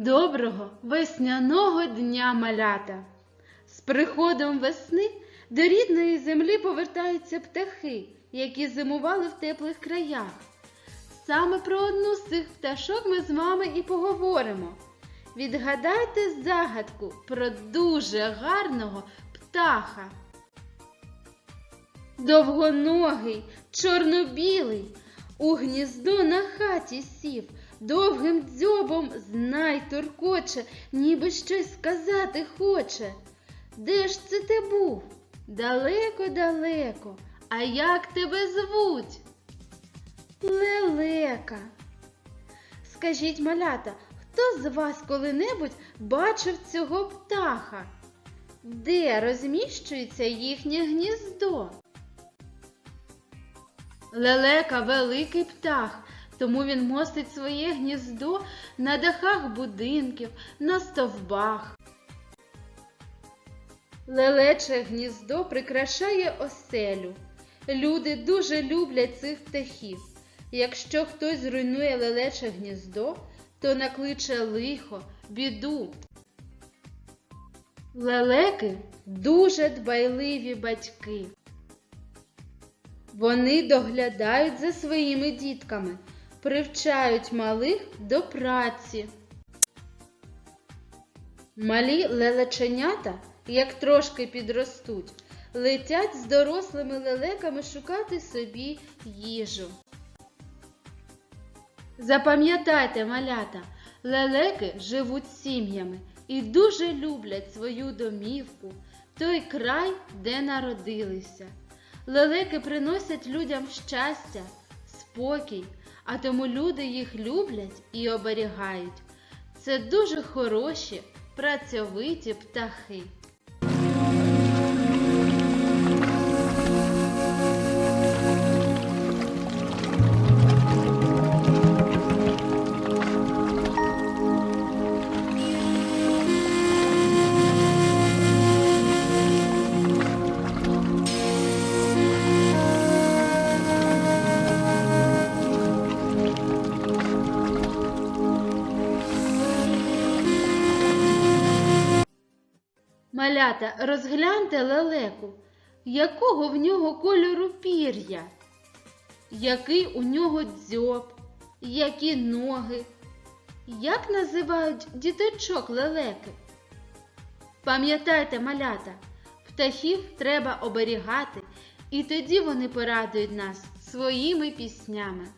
Доброго весняного дня малята! З приходом весни до рідної землі повертаються птахи, які зимували в теплих краях. Саме про одну з цих пташок ми з вами і поговоримо. Відгадайте загадку про дуже гарного птаха. Довгоногий, чорно-білий, у гніздо на хаті сів, довгим дзьобом знай туркоче, ніби щось сказати хоче. Де ж це ти був? Далеко-далеко. А як тебе звуть? Лелека. Скажіть, малята, хто з вас коли-небудь бачив цього птаха? Де розміщується їхнє гніздо? Лелека великий птах, тому він мостить своє гніздо на дахах будинків, на стовбах. Лелече гніздо прикрашає оселю. Люди дуже люблять цих птахів. Якщо хтось зруйнує лелече гніздо, то накличе лихо, біду. Лелеки дуже дбайливі батьки. Вони доглядають за своїми дітками, привчають малих до праці. Малі лелеченята, як трошки підростуть, летять з дорослими лелеками шукати собі їжу. Запам'ятайте, малята, лелеки живуть сім'ями і дуже люблять свою домівку, той край, де народилися. Лелеки приносять людям щастя, спокій, а тому люди їх люблять і оберігають. Це дуже хороші, працьовиті птахи. Малята, розгляньте лелеку, якого в нього кольору пір'я, який у нього дзьоб, які ноги. Як називають діточок лелеки? Пам'ятайте, малята, птахів треба оберігати, і тоді вони порадують нас своїми піснями.